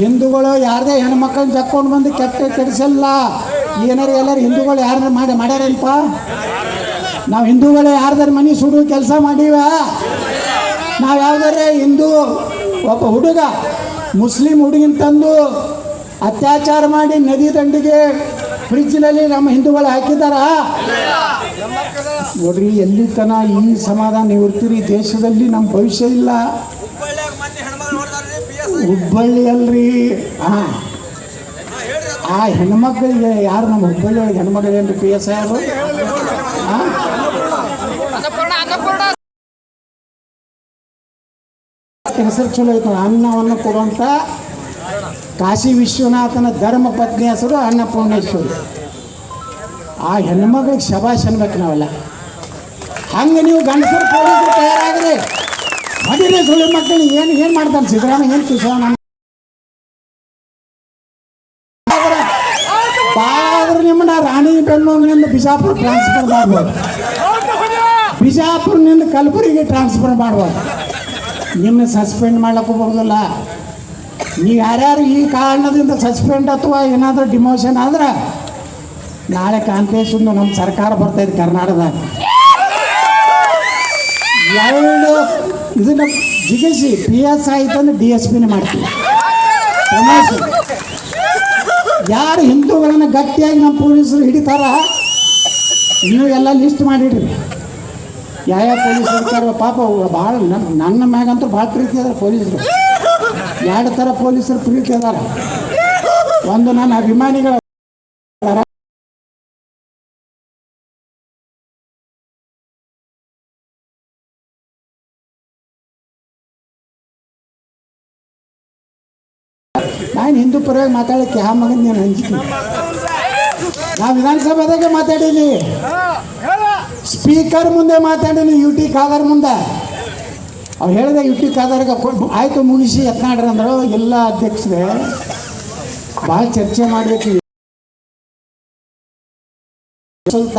ಹಿಂದೂಗಳು ಯಾರದೇ ಹೆಣ್ಮಕ್ಳನ್ನ ತಕ್ಕೊಂಡು ಬಂದು ಕೆಟ್ಟ ಕೆಡಿಸಲ್ಲ. ಏನಾರು ಎಲ್ಲರೂ ಹಿಂದೂಗಳು ಯಾರು ಮಾಡಿ ಮಾಡ್ಯಾರಲ್ಪ ನಾವು ಹಿಂದೂಗಳು ಯಾರ್ದಾರು ಮನೆ ಸುಡು ಕೆಲಸ ಮಾಡೀವ? ನಾವು ಯಾವ್ದಾರೆ ಹಿಂದೂ, ಒಬ್ಬ ಹುಡುಗ ಮುಸ್ಲಿಂ ಹುಡುಗಿನ ತಂದು ಅತ್ಯಾಚಾರ ಮಾಡಿ ನದಿ ದಂಡಿಗೆ ಫ್ರಿಜ್ನಲ್ಲಿ ನಮ್ಮ ಹಿಂದೂಗಳು ಹಾಕಿದಾರ ನೋಡ್ರಿ ಎಲ್ಲಿ ತನ ಈ ಸಮಾಧಾನ ಇರ್ತೀರಿ? ದೇಶದಲ್ಲಿ ನಮ್ಮ ಭವಿಷ್ಯ ಇಲ್ಲ ಹುಬ್ಬಳ್ಳಿಯಾಗ ಮೊನ್ನೆ ಹೆಣ್ಮಗಳು ನೋಡ್ತಾರ್ರಿ ಪಿ ಎಸ್ ಹುಬ್ಬಳ್ಳಿ ಅಲ್ರಿ ಹಾಂ ಆ ಹೆಣ್ಮಕ್ಳಿಗೆ ಯಾರು ನಮ್ಮ ಹುಬ್ಬಳ್ಳಿ ಒಳಗೆ ಏನ್ರಿ ಪಿ ಎಸ್ ಯಾರು ಹಾಂ ಹೆಸರು ಚಲೋ ಐತೆ ಅನ್ನವನ್ನು ಕೊಡುವಂಥ ಕಾಶಿ ವಿಶ್ವನಾಥನ ಧರ್ಮ ಪತ್ನಿ ಹೆಸರು ಅನ್ನಪೂರ್ಣೇಶ್ವರಿ. ಆ ಹೆಣ್ಮಗಳಿಗೆ ಶಬಾಷ್ ಅನ್ಬೇಕು ನಾವೆಲ್ಲ. ಹಂಗೆ ನೀವು ಗಂಡಸರು ತಯಾರಾಗ್ರಿ. ಮದುವೆ ಸುಳ್ಳು ಮಕ್ಕಳು ಏನು ಏನು ಮಾಡ್ತಾನೆ ಸಿದ್ದರಾಮಯ್ಯ ಏನು ಕಿಶೋರ ಆದ್ರೆ ನಿಮ್ಮನ್ನ ರಾಣಿ ಬೆಂಗಳೂರಿನಿಂದ ಬಿಜಾಪುರ ಟ್ರಾನ್ಸ್ಫರ್ ಮಾಡ್ಬೋದು ಬಿಜಾಪುರ್ನಿಂದ ಕಲಬುರಗಿ ಟ್ರಾನ್ಸ್ಫರ್ ಮಾಡ್ಬೋದು ನಿಮ್ಮನ್ನ ಸಸ್ಪೆಂಡ್ ಮಾಡಕ್ಕೆ ಬರೋದಿಲ್ಲ ನೀವು ಯಾರ್ಯಾರು ಈ ಕಾರಣದಿಂದ ಸಸ್ಪೆಂಡ್ ಅಥವಾ ಏನಾದರೂ ಡಿಮೋಷನ್ ಆದ್ರೆ ನಾಳೆ ಕಾಂತೇಶಂದು ನಮ್ಮ ಸರ್ಕಾರ ಬರ್ತೈತೆ ಕರ್ನಾಟಕದಾಗ. ಎರಡು ಇದನ್ನ ಜಿಗಿಸಿ ಪಿ ಎಸ್ ಆಯ್ತಂದ್ರೆ ಡಿ ಎಸ್ ಪಿನೇ ಮಾಡ್ತೀವಿ ಯಾರು ಹಿಂದೂಗಳನ್ನು ಗಟ್ಟಿಯಾಗಿ ನಮ್ಮ ಪೊಲೀಸರು ಹಿಡಿತಾರ, ನೀವು ಎಲ್ಲ ಲಿಸ್ಟ್ ಮಾಡಿಡ್ರಿ ಯಾವ ಪೊಲೀಸ್ ಪೊಲೀಸರು ಪಾಪ ಭಾಳ ನನ್ನ ನನ್ನ ಮ್ಯಾಗಂತೂ ಭಾಳ ಪ್ರೀತಿ ಅದಾರ ಪೊಲೀಸರು. ಎರಡು ಥರ ಪೊಲೀಸರು ಪ್ರೀತಿ ಅದಾರ. ಒಂದು ನನ್ನ ಅಭಿಮಾನಿಗಳು ನಾನು ಹಿಂದೂ ಪರವಾಗಿ ಮಾತಾಡಕ್ಕೆ ಯಾವ ಮಗನ ನೀನು ಹಂಚ್ತೀನಿ ನಾ ವಿಧಾನಸಭಾದಾಗ ಮಾತಾಡೀನಿ. ಸ್ಪೀಕರ್ ಮುಂದೆ ಮಾತಾಡೀನಿ ಯು ಟಿ ಖಾದರ್ ಮುಂದೆ. ಅವ್ರು ಹೇಳಿದೆ ಯು ಟಿ ಖಾದರ್ಗೆ ಆಯಿತು ಮುಗಿಸಿ ಯತ್ನಾಡ್ರಿ ಅಂದರು. ಎಲ್ಲ ಅಧ್ಯಕ್ಷರೇ, ಭಾಳ ಚರ್ಚೆ ಮಾಡಬೇಕು ಸ್ವಲ್ಪ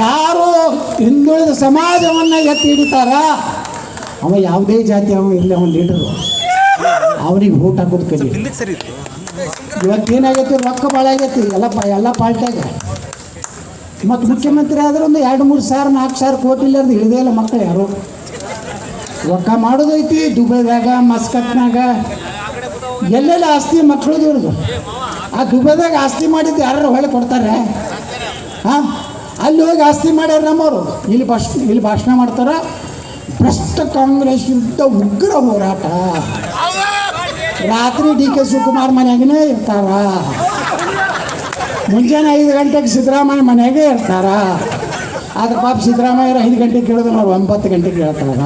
ಯಾರು ಹಿಂದುಳಿದ ಸಮಾಜವನ್ನು ಎತ್ತಿ ಹಿಡಿತಾರ? ಅವ ಯಾವುದೇ ಜಾತಿ ಅವ ಇರಲಿ ಅವನ ಲೀಡರು. ಅವನಿಗೆ ಊಟ ಹಾಕೋದು ಕಲಿ. ಇವತ್ತೇನಾಗೈತಿ ರೊಕ್ಕ ಭಾಳ ಆಗೈತಿ. ಎಲ್ಲ ಎಲ್ಲ ಪಾರ್ಟಿಯಾಗ. ಮತ್ತು ಮುಖ್ಯಮಂತ್ರಿ ಆದ್ರೆ ಒಂದು ಎರಡು ಮೂರು ಸಾವಿರ ನಾಲ್ಕು ಸಾವಿರ ಕೋಟಿ ಇಲ್ಲರ್ದು ಇಳಿದೇ ಇಲ್ಲ ಮಕ್ಕಳು ಯಾರು. ರೊಕ್ಕ ಮಾಡೋದೈತಿ ದುಬೈದಾಗ ಮಸ್ಕತ್ನಾಗ. ಎಲ್ಲೆಲ್ಲ ಆಸ್ತಿ ಮಕ್ಕಳು ಇವ್ರದ್ದು ಆ ದುಬೈದಾಗ ಆಸ್ತಿ ಮಾಡಿದ್ದು ಯಾರು ಹೊಳೆ ಕೊಡ್ತಾರೆ? ಹಾಂ ಅಲ್ಲಿ ಹೋಗಿ ಆಸ್ತಿ ಮಾಡ್ಯಾರ ನಮ್ಮವರು. ಇಲ್ಲಿ ಭಾಷ, ಇಲ್ಲಿ ಭಾಷಣ ಮಾಡ್ತಾರೆ. ಭ್ರಷ್ಟ ಕಾಂಗ್ರೆಸ್ ವಿರುದ್ಧ ಉಗ್ರ ಹೋರಾಟ. ರಾತ್ರಿ ಡಿ ಕೆ ಶಿವಕುಮಾರ್ ಮನೆಯಾಗೇ ಇರ್ತಾರ. ಮುಂಜಾನೆ ಐದು ಗಂಟೆಗೆ ಸಿದ್ದರಾಮಯ್ಯ ಮನೆಯಾಗೆ ಇರ್ತಾರ. ಆದ್ರೆ ಪಾಪ ಸಿದ್ದರಾಮಯ್ಯರು ಐದು ಗಂಟೆಗೆ ಕೇಳಿದ್ರು ಅವ್ರು ಒಂಬತ್ತು ಗಂಟೆಗೆ ಕೇಳ್ತಾರ.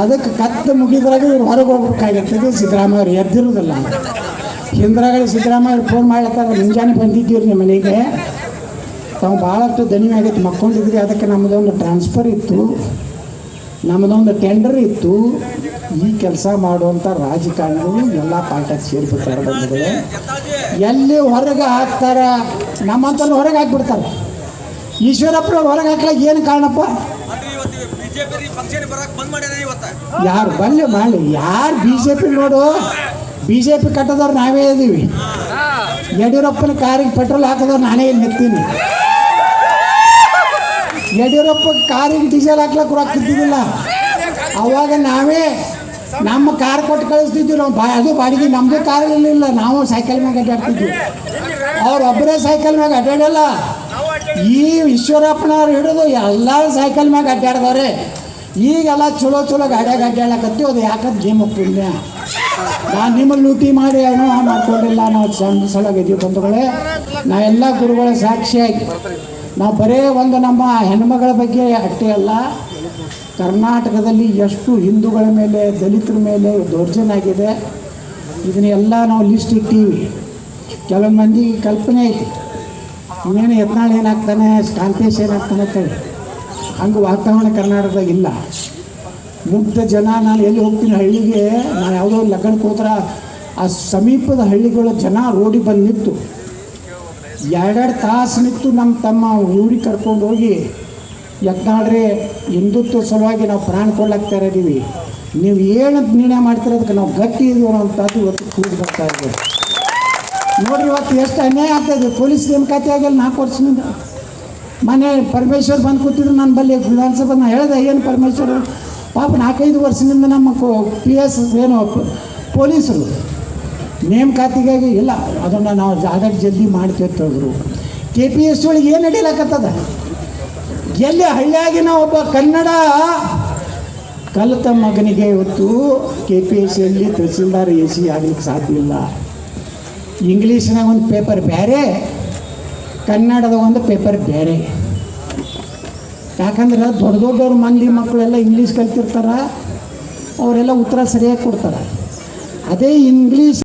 ಅದಕ್ಕೆ ಕತ್ತು ಮುಗಿದ್ರಾಗ ಇವ್ರು ಹೊರಗೆ ಹೋಗ್ಬೇಕಾಗಿರ್ತದೆ ಸಿದ್ದರಾಮಯ್ಯ ಅವ್ರು ಎದ್ದಿರೋದಿಲ್ಲ. ಹಿಂದ್ರಾಗಡೆ ಸಿದ್ದರಾಮಯ್ಯ ಫೋನ್ ಮಾಡ್ಲತ್ತಾರ. ಮುಂಜಾನೆ ಬಂದಿದ್ದೀವ್ರಿ ನಿಮ್ಮ ಮನೆಗೆ. ತಾವು ಭಾಳಷ್ಟು ದಣಿವೆ ಆಗೈತೆ. ಮಕ್ಕೊಂಡಿದ್ರಿ ಅದಕ್ಕೆ ನಮ್ಮದೊಂದು ಟ್ರಾನ್ಸ್ಫರ್ ಇತ್ತು. ನಮ್ಮದೊಂದು ಟೆಂಡರ್ ಇತ್ತು. ಈ ಕೆಲಸ ಮಾಡುವಂಥ ರಾಜಕಾರಣಿಗಳು ಎಲ್ಲ ಪಾರ್ಟಿಗೆ ಸೇರಿಬಿಡ್ತಾರೆ ಬಂದಿದೆ ಎಲ್ಲಿ ಹೊರಗೆ ಹಾಕ್ತಾರೆ? ನಮ್ಮಂತಲ್ಲಿ ಹೊರಗೆ ಹಾಕ್ಬಿಡ್ತಾರೆ. ಈಶ್ವರಪ್ಪನ ಹೊರಗೆ ಹಾಕ್ಲಿಕ್ಕೆ ಏನು ಕಾರಣಪ್ಪ? ಯಾರು? ಬಲ್ಲಿ ಮಾಡಲಿ ಯಾರು ಬಿ ಜೆ ಪಿ ನೋಡು? ಬಿ ಜೆ ಪಿ ಕಟ್ಟದವ್ರು ನಾವೇ ಇದ್ದೀವಿ ಯಡಿಯೂರಪ್ಪನ ಕಾರಿಗೆ ಪೆಟ್ರೋಲ್ ಹಾಕಿದವ್ರು ನಾನೇ ಇಲ್ಲಿ ನಿಂತೀನಿ ಯಡಿಯೂರಪ್ಪ ಕಾರಿಗೆ ಡೀಸೆಲ್ ಹಾಕ್ಲಕ್ಕೆ ರೊಕ್ಕ ಇದ್ದಿದ್ದಿಲ್ಲ ಅವಾಗ ನಾವೇ ನಮ್ಮ ಕಾರ್ ಕೊಟ್ಟು ಕಳಿಸ್ತಿದ್ವಿ. ನಾವು ಬಾ ಅದು ಬಾಡಿಗೆ ನಮ್ಮದು ಕಾರ್ ಇರಲಿಲ್ಲ ನಾವು ಸೈಕಲ್ ಮ್ಯಾಗ ಅಡ್ಡಾಡ್ತಿದ್ವಿ. ಒಬ್ಬರೇ ಸೈಕಲ್ ಮ್ಯಾಗ ಅಡ್ಡಾಡಲ್ಲ. ಈ ಈಶ್ವರಪ್ಪನವ್ರು ಹಿಡಿದು ಎಲ್ಲ ಸೈಕಲ್ ಮ್ಯಾಗೆ ಅಡ್ಡಾಡ್ದವ್ರೆ. ಈಗೆಲ್ಲ ಚಲೋ ಚಲೋ ಗಾಡ್ಯಾಗ ಅಡ್ಡಾಡಕತ್ತೀವಿ ಅದು ಯಾಕಂತ ಗೇಮ್ ಪುಣ್ಯ ನಾನು ನಿಮ್ಮ ಲೂಟಿ ಮಾಡಿ ಏನೋ ಮಾಡ್ಕೊಂಡಿಲ್ಲ. ನಾವು ಚಂದ ಸಲಗಿದ್ದೀವಿ ಬಂಧುಗಳೇ. ಎಲ್ಲ ಗುರುಗಳ ಸಾಕ್ಷಿಯಾಗಿ ನಾವು ಬರೇ ಒಂದು ನಮ್ಮ ಹೆಣ್ಮಗಳ ಬಗ್ಗೆ ಅಷ್ಟೇ ಅಲ್ಲ, ಕರ್ನಾಟಕದಲ್ಲಿ ಎಷ್ಟು ಹಿಂದೂಗಳ ಮೇಲೆ, ದಲಿತರ ಮೇಲೆ ದೌರ್ಜನ್ಯ ಆಗಿದೆ. ಇದನ್ನೆಲ್ಲ ನಾವು ಲಿಸ್ಟ್ ಇಟ್ಟೀವಿ. ಕೆಲವು ಮಂದಿ ಕಲ್ಪನೆ ಐತಿ. ಇನ್ನೇನು ಯತ್ನಾಳ್ ಏನಾಗ್ತಾನೆ, ಕಾಂತೇಶ್ ಏನಾಗ್ತಾನೆ ಅಂತೇಳಿ. ಹಂಗೆ ವಾತಾವರಣ ಕರ್ನಾಟಕದಾಗ ಇಲ್ಲ. ಮುಗ್ಧ ಜನ, ನಾನು ಎಲ್ಲಿ ಹೋಗ್ತೀನಿ ಹಳ್ಳಿಗೆ, ನಾನು ಯಾವುದೋ ಲಗ್ನಕ್ಕೆ ಹೋದ್ರೆ ಆ ಸಮೀಪದ ಹಳ್ಳಿಗಳ ಜನ ರೋಡಿಗೆ ಬಂದು ನಿಂತು. ಎರಡೆರಡು ತಾಸು ನಿಂತು ನಮ್ಮ ತಮ್ಮ ಊರಿಗೆ ಕರ್ಕೊಂಡು ಹೋಗಿ, ಯತ್ನಾಳ್ರೆ, ಹಿಂದುತ್ವ ಸಲುವಾಗಿ ನಾವು ಪ್ರಾಣ ಕೊಡ್ಲಾಗ್ತಾ ಇದ್ದೀವಿ. ನೀವು ಏನು ನಿರ್ಣಯ ಮಾಡ್ತಿರೋದಕ್ಕೆ ನಾವು ಗಟ್ಟಿ ಇದೀವಿ ಅನ್ನೋಂಥದ್ದು ಇವತ್ತು ಕೂಡಿ ಬರ್ತಾ ಇದೆ. ನೋಡ್ರಿ, ಇವತ್ತು ಎಷ್ಟು ಅನ್ಯಾಯ ಆಗ್ತಾಯಿದೆ ಪೊಲೀಸ್ ನೇಮಕಾತಿ ಆಗಿಲ್ಲ, ನಾಲ್ಕು ವರ್ಷದಿಂದ. ಮನೆ ಪರಮೇಶ್ವರ್ ಬಂದು ಕೂತಿದ್ರು, ನನ್ನ ಬಲ್ಲಿ ವಿಧಾನಸಭೆ ನಾನು ಹೇಳಿದೆ, ಏನು ಪರಮೇಶ್ವರ್? ಪಾಪ ನಾಲ್ಕೈದು ವರ್ಷದಿಂದ ನಮ್ಮ ಪಿ ಎಸ್ ಏನು ಪೊಲೀಸರು. ನೇಮಕಾತಿಗಾಗಿ ಇಲ್ಲ. ಅದನ್ನು ನಾವು ಆದಷ್ಟು ಜಲ್ದಿ ಮಾಡ್ತೇವೆ ಅಂತ ಹೇಳಿದ್ರು. ಕೆ ಪಿ ಎಸ್ ಒಳಗೆ ಏನು ನಡೀಲಕ್ಕತ್ತದ ಎಲ್ಲಿ ಹಳ್ಳಿಯಾಗಿನ ಒಬ್ಬ ಕನ್ನಡ ಕಲಿತ ಮಗನಿಗೆ ಇವತ್ತು ಕೆ ಪಿ ಎಸ್ ಸಿಯಲ್ಲಿ ತಹಸೀಲ್ದಾರ್ ಎ ಸಿ ಆಗಲಿಕ್ಕೆ ಸಾಧ್ಯ ಇಲ್ಲ. ಇಂಗ್ಲೀಷ್ನಾಗ ಒಂದು ಪೇಪರ್ ಬೇರೆ ಕನ್ನಡದ ಒಂದು ಪೇಪರ್ ಬೇರೆ ಯಾಕಂದ್ರೆ ದೊಡ್ಡ ದೊಡ್ಡವ್ರ ಮಂದಿ ಮಕ್ಕಳೆಲ್ಲ ಇಂಗ್ಲೀಷ್ ಕಲ್ತಿರ್ತಾರ, ಅವರೆಲ್ಲ ಉತ್ತರ ಸರಿಯಾಗಿ ಕೊಡ್ತಾರೆ. ಅದೇ ಇಂಗ್ಲೀಷ್